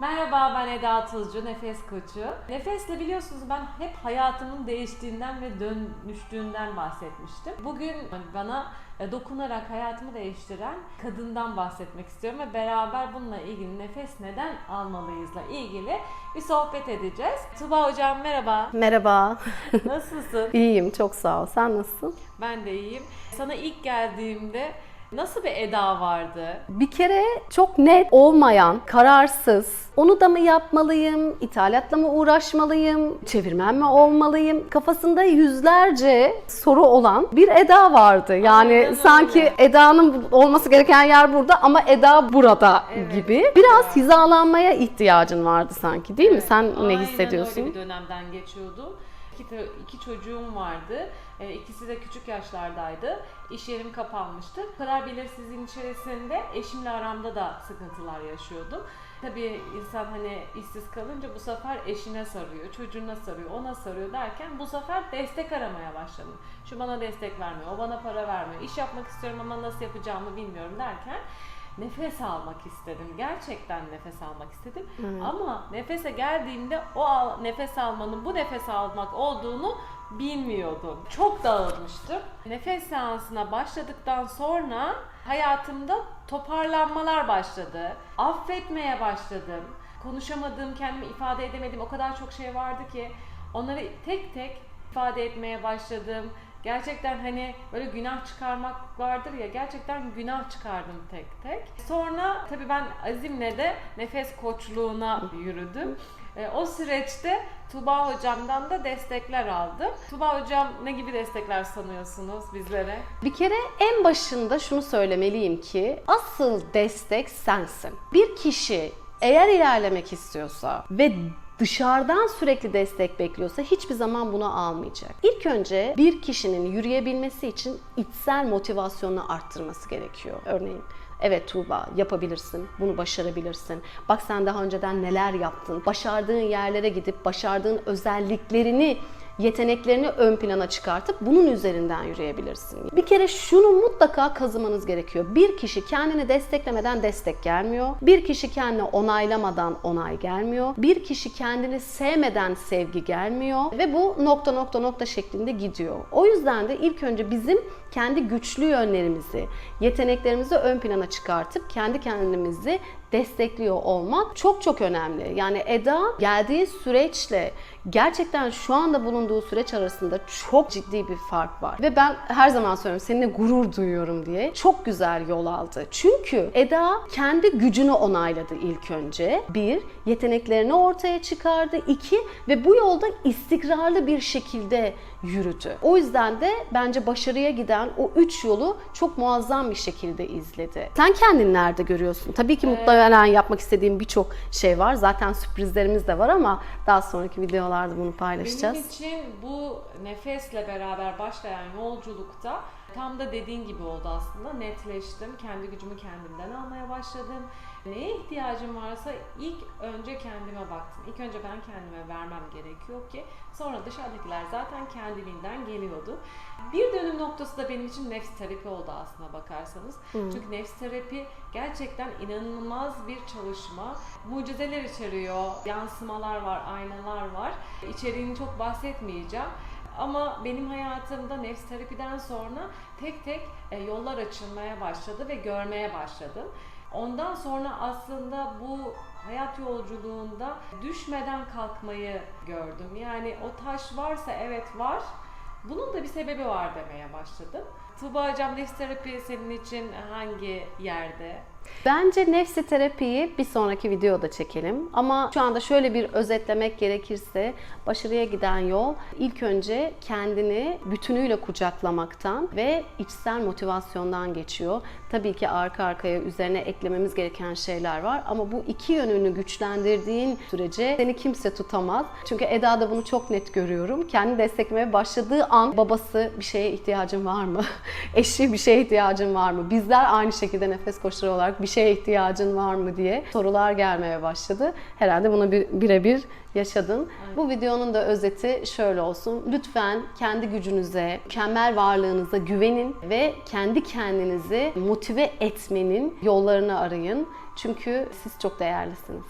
Merhaba ben Eda Tuzcu, Nefes Koçu. Nefesle biliyorsunuz ben hep hayatımın değiştiğinden ve dönüştüğünden bahsetmiştim. Bugün bana e, dokunarak hayatımı değiştiren kadından bahsetmek istiyorum ve beraber bununla ilgili nefes neden almalıyızla ilgili bir sohbet edeceğiz. Tuba Hocam merhaba. Merhaba. Nasılsın? İyiyim, çok sağ ol. Sen nasılsın? Ben de iyiyim. Sana ilk geldiğimde nasıl bir Eda vardı? Bir kere çok net olmayan, kararsız, onu da mı yapmalıyım, ithalatla mı uğraşmalıyım, çevirmen mi olmalıyım? Kafasında yüzlerce soru olan bir Eda vardı. Yani Aynen öyle. sanki Eda'nın olması gereken yer burada ama Eda burada Evet. gibi. Biraz hizalanmaya ihtiyacın vardı sanki değil mi? Evet, Sen ne aynen hissediyorsun? öyle bir dönemden geçiyordu. İki, iki çocuğum vardı. E, ikisi de küçük yaşlardaydı. İş yerim kapanmıştı. Bu kadar belirsizliğin içerisinde eşimle aramda da sıkıntılar yaşıyordum. Tabii insan hani işsiz kalınca bu sefer eşine sarıyor, çocuğuna sarıyor, ona sarıyor derken bu sefer destek aramaya başladım. Şu bana destek vermiyor, o bana para vermiyor. İş yapmak istiyorum ama nasıl yapacağımı bilmiyorum derken nefes almak istedim. Gerçekten nefes almak istedim. Ama nefese geldiğimde o al- nefes almanın bu nefes almak olduğunu bilmiyordum. Çok dağılmıştım. Nefes seansına başladıktan sonra hayatımda toparlanmalar başladı. Affetmeye başladım. Konuşamadığım, kendimi ifade edemediğim o kadar çok şey vardı ki onları tek tek ifade etmeye başladım. Gerçekten hani böyle günah çıkarmak vardır ya gerçekten günah çıkardım tek tek. Sonra tabii ben Azim'le de nefes koçluğuna yürüdüm. E, o süreçte Tuba hocamdan da destekler aldım. Tuba hocam ne gibi destekler sanıyorsunuz bizlere? Bir kere en başında şunu söylemeliyim ki asıl destek sensin. Bir kişi eğer ilerlemek istiyorsa ve dışarıdan sürekli destek bekliyorsa hiçbir zaman bunu almayacak. İlk önce bir kişinin yürüyebilmesi için içsel motivasyonunu arttırması gerekiyor. Örneğin Evet Tuğba yapabilirsin, bunu başarabilirsin. Bak sen daha önceden neler yaptın. Başardığın yerlere gidip başardığın özelliklerini yeteneklerini ön plana çıkartıp bunun üzerinden yürüyebilirsin. Bir kere şunu mutlaka kazımanız gerekiyor. Bir kişi kendini desteklemeden destek gelmiyor. Bir kişi kendini onaylamadan onay gelmiyor. Bir kişi kendini sevmeden sevgi gelmiyor ve bu nokta nokta nokta şeklinde gidiyor. O yüzden de ilk önce bizim kendi güçlü yönlerimizi, yeteneklerimizi ön plana çıkartıp kendi kendimizi destekliyor olmak çok çok önemli. Yani Eda geldiği süreçle gerçekten şu anda bulunduğu süreç arasında çok ciddi bir fark var. Ve ben her zaman söylüyorum seninle gurur duyuyorum diye. Çok güzel yol aldı. Çünkü Eda kendi gücünü onayladı ilk önce. Bir, yeteneklerini ortaya çıkardı. İki, ve bu yolda istikrarlı bir şekilde yürüdü. O yüzden de bence başarıya giden o üç yolu çok muazzam bir şekilde izledi. Sen kendini nerede görüyorsun? Tabii ki muhtemelen yapmak istediğim birçok şey var. Zaten sürprizlerimiz de var ama daha sonraki videolarda bunu paylaşacağız. Benim için bu nefesle beraber başlayan yolculukta tam da dediğin gibi oldu aslında. Netleştim. Kendi gücümü kendimden almaya başladım. Neye ihtiyacım varsa ilk önce kendime baktım. İlk önce ben kendime vermem gerekiyor ki sonra dışarıdakiler zaten kendiliğinden geliyordu. Bir dönüm noktası da benim için nefs terapi oldu aslına bakarsanız. Çünkü nefs terapi gerçekten inanılmaz bir çalışma. Mucizeler içeriyor, yansımalar var, aynalar var. İçeriğini çok bahsetmeyeceğim. Ama benim hayatımda nefs terapiden sonra tek tek e, yollar açılmaya başladı ve görmeye başladım. Ondan sonra aslında bu hayat yolculuğunda düşmeden kalkmayı gördüm. Yani o taş varsa evet var. Bunun da bir sebebi var demeye başladım. Tuğba Hocam nefs terapi senin için hangi yerde? Bence nefsi terapiyi bir sonraki videoda çekelim. Ama şu anda şöyle bir özetlemek gerekirse başarıya giden yol ilk önce kendini bütünüyle kucaklamaktan ve içsel motivasyondan geçiyor. Tabii ki arka arkaya üzerine eklememiz gereken şeyler var ama bu iki yönünü güçlendirdiğin sürece seni kimse tutamaz. Çünkü Eda'da bunu çok net görüyorum. Kendi desteklemeye başladığı an babası bir şeye ihtiyacın var mı? Eşi bir şeye ihtiyacın var mı? Bizler aynı şekilde nefes koçları olarak bir şeye ihtiyacın var mı diye sorular gelmeye başladı. Herhalde bunu bir- birebir yaşadın. Bu videonun da özeti şöyle olsun. Lütfen kendi gücünüze, mükemmel varlığınıza güvenin ve kendi kendinizi motive etmenin yollarını arayın. Çünkü siz çok değerlisiniz.